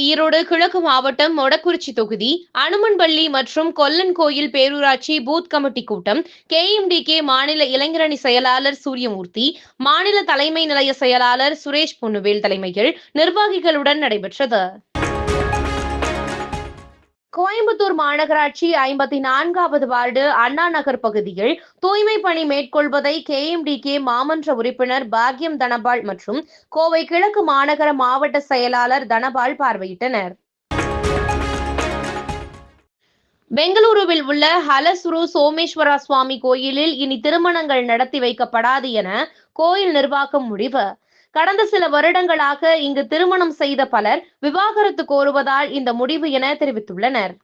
ஈரோடு கிழக்கு மாவட்டம் மொடக்குறிச்சி தொகுதி அனுமன்பள்ளி மற்றும் கொல்லன் கோயில் பேரூராட்சி பூத் கமிட்டி கூட்டம் கேஎம்டிகே மாநில இளைஞரணி செயலாளர் சூரியமூர்த்தி மாநில தலைமை நிலைய செயலாளர் சுரேஷ் பொன்னுவேல் தலைமையில் நிர்வாகிகளுடன் நடைபெற்றது. கோயம்புத்தூர் மாநகராட்சி ஐம்பத்தி நான்காவது வார்டு அண்ணா நகர் பகுதியில் தூய்மை பணி மேற்கொள்வதை கேஎம்டிகே மாமன்ற உறுப்பினர் பாக்யம் தனபால் மற்றும் கோவை கிழக்கு மாநகர மாவட்ட செயலாளர் தனபால் பார்வையிட்டனர். பெங்களூருவில் உள்ள ஹலசுரு சோமேஸ்வரா சுவாமி கோயிலில் இனி திருமணங்கள் நடத்தி வைக்கப்படாது என கோயில் நிர்வாகம் முடிவு. கடந்த சில வருடங்களாக இங்கு திருமணம் செய்த பலர் விவாகரத்து கோருவதால் இந்த முடிவு என தெரிவித்துள்ளனர்.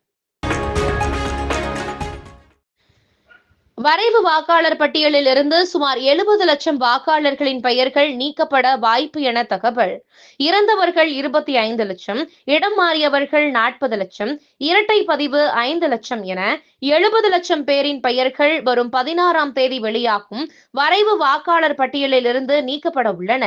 வரைவு வாக்காளர் பட்டியலில் இருந்து சுமார் எழுபது லட்சம் வாக்காளர்களின் பெயர்கள் நீக்கப்பட வாய்ப்பு என தகவல். இறந்தவர்கள் இருபத்தி ஐந்து லட்சம் இடம் மாறியவர்கள் நாற்பது லட்சம் இரட்டை பதிவு ஐந்து லட்சம் என எழுபது லட்சம் பேரின் பெயர்கள் வரும் பதினாறாம் தேதி வெளியாகும் வரைவு வாக்காளர் பட்டியலில் இருந்து நீக்கப்பட உள்ளன.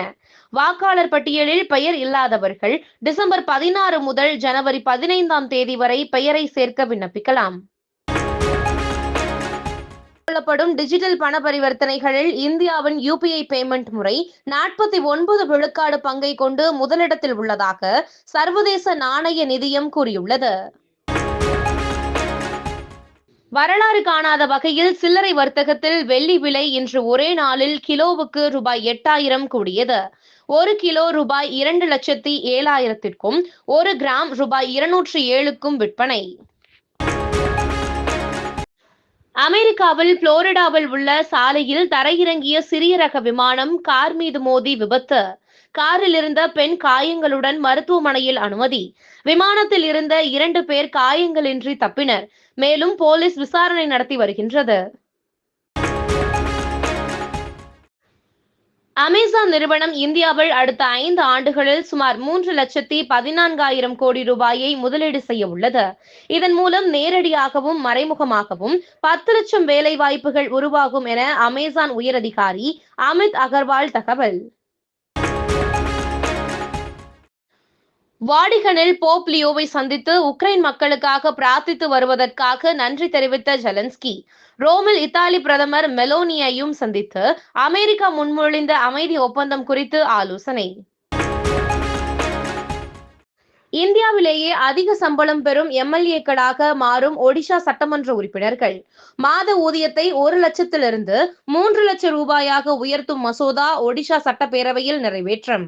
வாக்காளர் பட்டியலில் பெயர் இல்லாதவர்கள் டிசம்பர் பதினாறு முதல் ஜனவரி பதினைந்தாம் தேதி வரை பெயரை சேர்க்க விண்ணப்பிக்கலாம். எனப்படும் டிஜிட்டல் பண பரிவர்த்தனைகளில் இந்தியாவின் யூபிஐ பேமெண்ட் முறை நாற்பத்தி ஒன்பது விழுக்காடு பங்கை கொண்டு முதலிடத்தில் உள்ளதாக சர்வதேச நாணய நிதியம் கூறியுள்ளது. வரலாறு காணாத வகையில் சில்லறை வர்த்தகத்தில் வெள்ளி விலை இன்று ஒரே நாளில் கிலோவுக்கு ரூபாய் எட்டாயிரம் கூடியது. ஒரு கிலோ ரூபாய் இரண்டு லட்சத்தி ஏழாயிரத்திற்கும் ஒரு கிராம் ரூபாய் இருநூற்றி ஏழுக்கும் விற்பனை. அமெரிக்காவில் புளோரிடாவில் உள்ள சாலையில் தரையிறங்கிய சிறிய ரக விமானம் கார் மீது மோதி விபத்து. காரில் இருந்த பெண் காயங்களுடன் மருத்துவமனையில் அனுமதி. விமானத்தில் இருந்த இரண்டு பேர் காயங்களின்றி தப்பினர். மேலும் போலீஸ் விசாரணை நடத்தி வருகின்றது. அமேசான் நிறுவனம் இந்தியாவில் அடுத்த ஐந்து ஆண்டுகளில் சுமார் மூன்று லட்சத்தி பதினான்காயிரம் கோடி ரூபாயை முதலீடு செய்ய உள்ளது. இதன் மூலம் நேரடியாகவும் மறைமுகமாகவும் பத்து லட்சம் வேலை வாய்ப்புகள் உருவாகும் என அமேசான் உயரதிகாரி அமித் அகர்வால் தகவல். வாடிகனில் போப் லியோவை சந்தித்து உக்ரைன் மக்களுக்காக பிரார்த்தித்து வருவதற்காக நன்றி தெரிவித்த ஜெலன்ஸ்கி. ரோமில் இத்தாலி பிரதமர் மெலோனியையும் சந்தித்து அமெரிக்கா முன்மொழிந்த அமைதி ஒப்பந்தம் குறித்து ஆலோசனை. இந்தியாவிலேயே அதிக சம்பளம் பெறும் எம்எல்ஏக்களாக மாறும் ஒடிஷா சட்டமன்ற உறுப்பினர்கள். மாத ஊதியத்தை ஒரு லட்சத்திலிருந்து மூன்று லட்சம் ரூபாயாக உயர்த்தும் மசோதா ஒடிஷா சட்டப்பேரவையில் நிறைவேற்றம்.